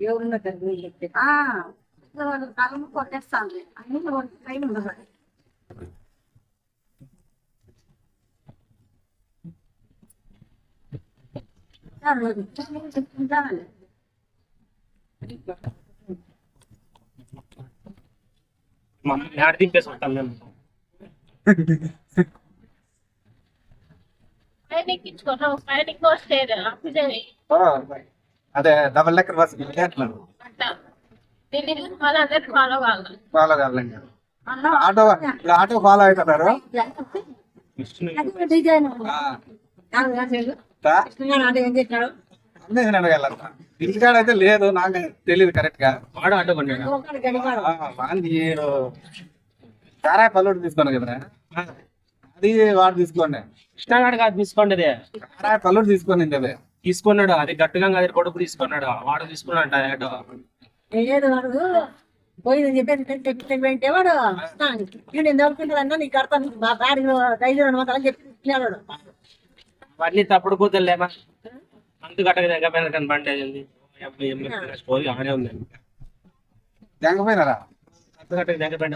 ఎవరున్నా నీళ్ళు ఎత్తే ఆ, వాళ్ళు కలము కొట్టేస్తాను అన్ని టైం ఉండదు ఉంటానండి మమ్మల్ని ఆడ దింపేసి ఉంటాం మేము అదే డబల్ లెక్కర్ బస్ ఫాలో కావాలి. ఫాలో కావాలండి. ఆటో ఇప్పుడు ఆటో ఫాలో అవుతున్నారు. కాదు అయితే లేదు నాకు తెలియదు కరెక్ట్గా. వాడు ఆటో ఒకటి గడిపాడు. ఆ, వాంది ఏదో అది వాడు తీసుకోండి. కృష్ణగాడు కాదు తీసుకోండి పల్లెడు తీసుకోండి అదే. తీసుకున్నాడు అది గట్టుగా అది కొడుకు తీసుకున్నాడు వాడు తీసుకున్నాడు ఆటో ఏదో వాడు నేను నీకు కడతాను. మా రెండు వందలు చెప్పి అవన్నీ తప్పుడు కూతురులేమా అంతు గట్టగా దగ్గర ఆనే ఉంది. తెంగపోయినారా అంతు గట్టగా దగ్గర పైన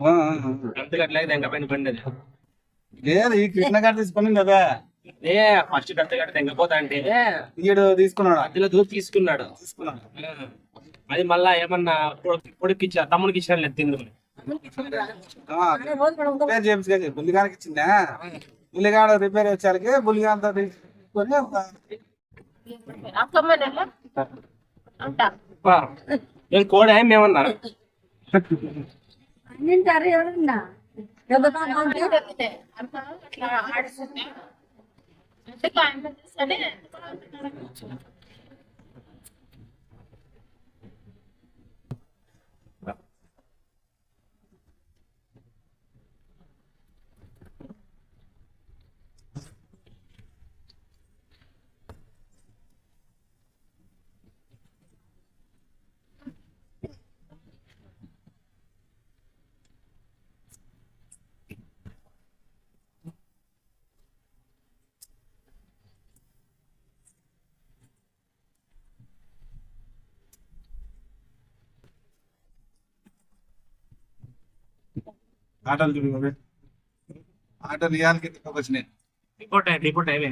ఆ, ఆ, ఆ. అంతు గట్టలేక దగ్గర పైన పండేది లేదు ఈ కృష్ణ గారు తీసుకుని కదా. ఏ ఫస్ట్ గట్ట తెంగపోతా అంటే. ఈడు తీసుకున్నాడు? మధ్యలో దూరం తీసుకున్నాడు. తీసుకున్నాడు. అది మళ్ళా ఏమన్నా కొడుకు ఇచ్చా తమ్ముడికి ఇచ్చాను తిందు ఆ, రిపేర్ చేయించుకొని బుల్లిగానికి ఇచ్చిందా? బుల్లిగాడ రిపేర్ వచ్చారికి బుల్లిగాంతో తీసుకొని కోడ ఏమన్నా? అన్నింటారు ఎవరన్నా తెలియదే. అట్లా అట్లా ఆడుతుంది అంటే ఆటోలు చూడు ఆటో రియాల్కి వచ్చినాయి. రిపోర్ట్ అయ్యి రిపోర్ట్ అయ్యే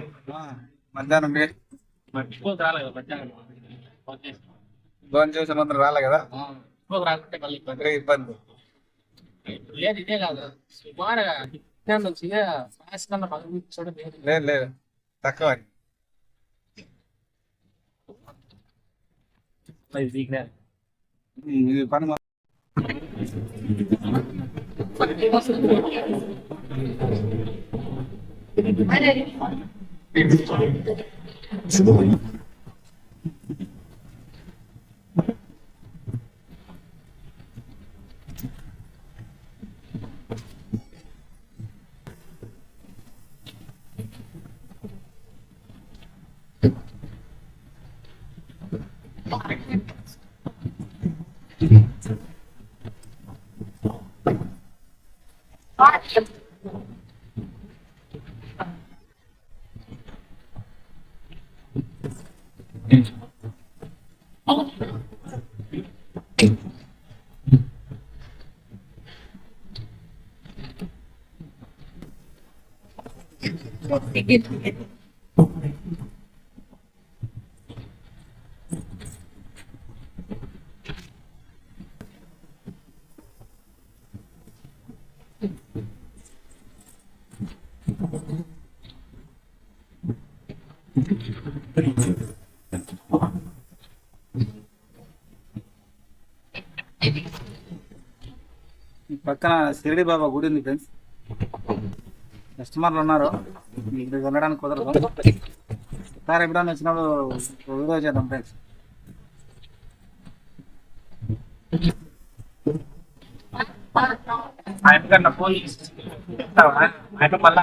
మధ్యాహ్నం రిపోర్ట్ రాలేదు మధ్యాహ్నం. లోన్ చేసిన. అందరూ రాలే కదా? రాకుంటే మళ్ళీ ఇబ్బంది. లేదు ఇదే కాదు. సుమారుగా నుంచి కన్నా లేదు లేదు లేదు. తక్కువ ఇది すごい。పని మొ- పక్కన షిరిడి బాబా గుడి ఉంది ఫ్రెండ్స్. కస్టమర్లు ఉన్నారు. ఇక్కడ వెళ్ళడానికి కుదరదు. సార్ ఎప్పుడన్నా వచ్చినప్పుడు వీడియో చేద్దాం ఫ్రెండ్స్. ఆయన పోయి ఆయన మళ్ళా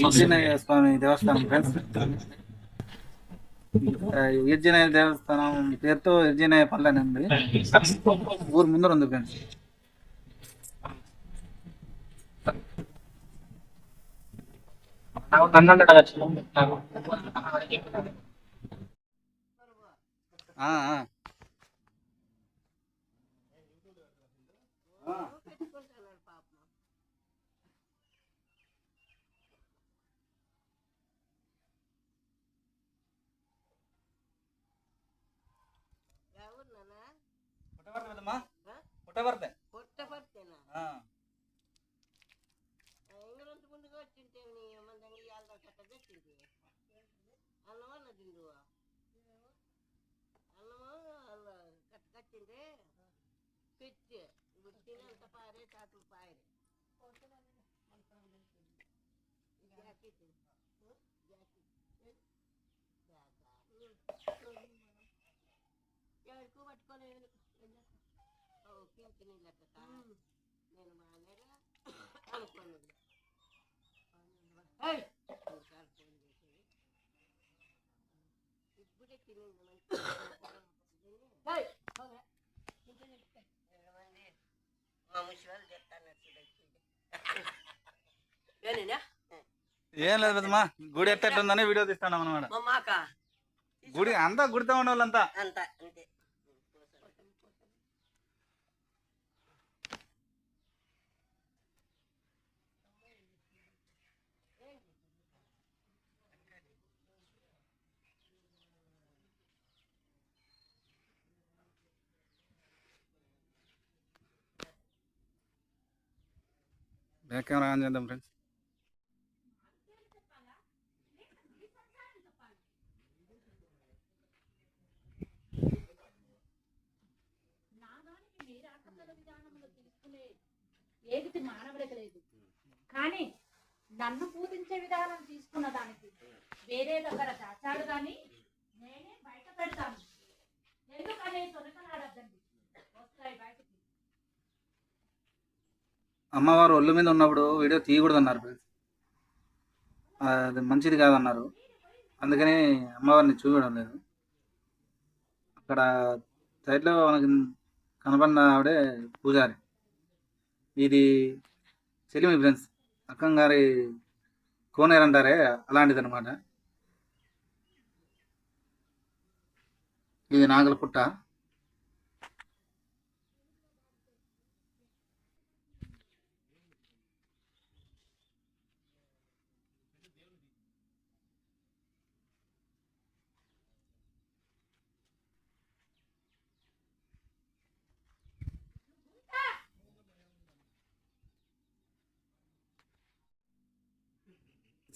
ఈర్జనేయ స్వామి దేవస్థానం ఫ్రెండ్స్ ఈర్జనేయ దేవస్థానం పేరుతో ఈర్జనేయ పల్లెని ఉంది ఊరు ముందర ఉంది ఫ్రెండ్స్ ఆ, చక్కగా తింది అన్నమా నా తిండువా? అన్నమా కట్టగా తింటే పెట్టి గుర్తిని అంత పారే తాతలు పారే జాకెట్ జాకెట్ ఎవరికో పట్టుకోలేదు. పింఛని లెక్క నేను బాగాలేదా అనుకోలేదు ఏం లేదు పెద్దమ్మా. గుడి ఎట్టట్టుందని వీడియో తీస్తాను అనమాట గుడి అంతా గుడితో ఉండే వాళ్ళంతా బ్యాక్ కెమెరా ఆన్ చేద్దాం ఫ్రెండ్స్ ఏది మానవులకు లేదు. కానీ నన్ను పూజించే విధానం తీసుకున్న దానికి వేరే దగ్గర దాచాడు కానీ అమ్మవారు ఒళ్ళు మీద ఉన్నప్పుడు వీడియో తీయకూడదు అన్నారు ఫ్రెండ్స్ అది మంచిది కాదన్నారు. అందుకని అమ్మవారిని చూపించడం లేదు. అక్కడ సైడ్లో మనకి కనబడిన ఆవిడే పూజారి. ఇది చెలిమి ఫ్రెండ్స్ అక్కం గారి కోనేరు అంటారే అలాంటిది అనమాట ఇది నాగల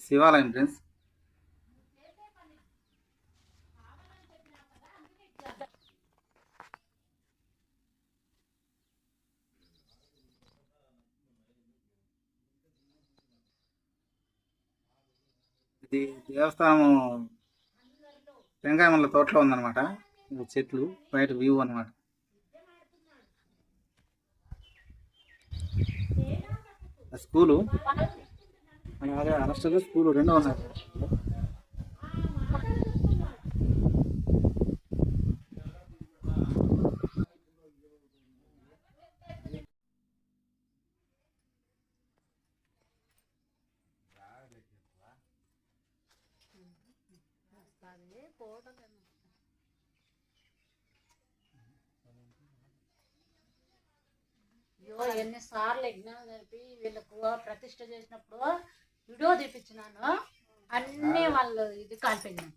శివాలయం ఫ్రెండ్స్. ఇది దేవస్థానం టెంకాయమల్ల తోటలో ఉందన్నమాట. చెట్లు బయట వ్యూ అన్నమాట. స్కూలు అదే హాస్టల్ స్కూల్ రెండు ఉన్నాయి. అయ్యో ఎన్నిసార్లు యజ్ఞాలు జరిపి వీళ్ళకు ప్రతిష్ట చేసినప్పుడు వీడియో తీపించినాను అన్ని వాళ్ళు ఇది కాల్పోయినాను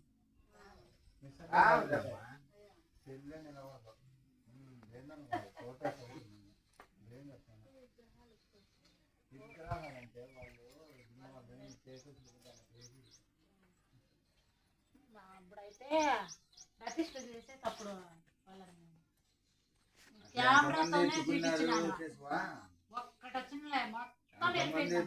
మా అప్పుడైతే ప్రతిష్ట చేసేటప్పుడు వాళ్ళని. కెమెరాతోనే తీపించినాను ఒక్కటి వచ్చినలే మొత్తం వెళ్ళిపోయింది